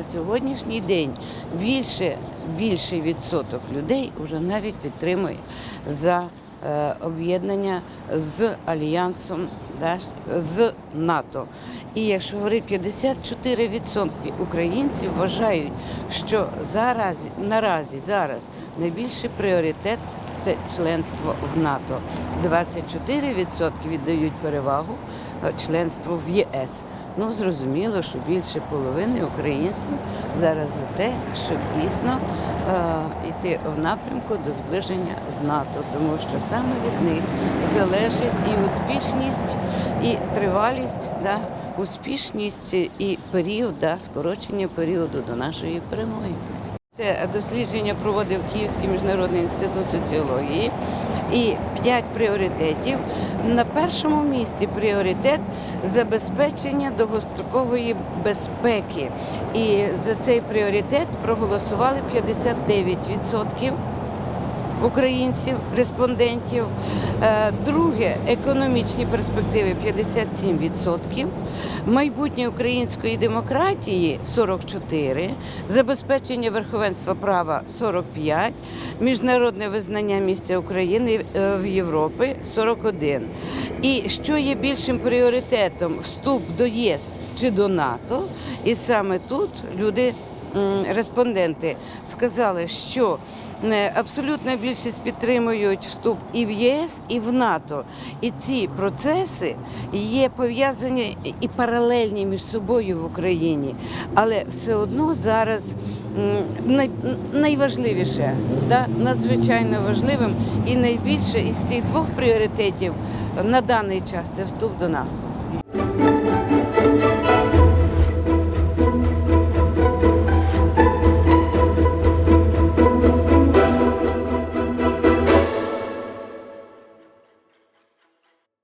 на сьогоднішній день більше, більший відсоток людей вже навіть підтримує за е, об'єднання з альянсом да, з НАТО. І якщо говорити 54% українців вважають, що зараз наразі зараз найбільший пріоритет це членство в НАТО. 24% віддають перевагу членству в ЄС. Ну зрозуміло, що більше половини українців зараз за те, щоб дійсно е, йти в напрямку до зближення з НАТО, тому що саме від них залежить і успішність, і тривалість, да, успішність і період, да, скорочення періоду до нашої перемоги. Це дослідження проводив Київський міжнародний інститут соціології. І п'ять пріоритетів. На першому місці пріоритет забезпечення довгострокової безпеки. І за цей пріоритет проголосували 59% українців, респондентів. Е, Друге економічні перспективи 57%, майбутнє української демократії 44%, забезпечення верховенства права 45%, міжнародне визнання місця України е, в Європі 41%. І що є більшим пріоритетом вступ до ЄС чи до НАТО? І саме тут люди, респонденти, сказали, що е, абсолютна більшість підтримують вступ і в єС, і в НАТО. І ці процеси є пов'язані і паралельні між собою в Україні. Але все одно зараз найважливіше, да, надзвичайно важливим і найбільше із цих двох пріоритетів на даний час це вступ до НАТО.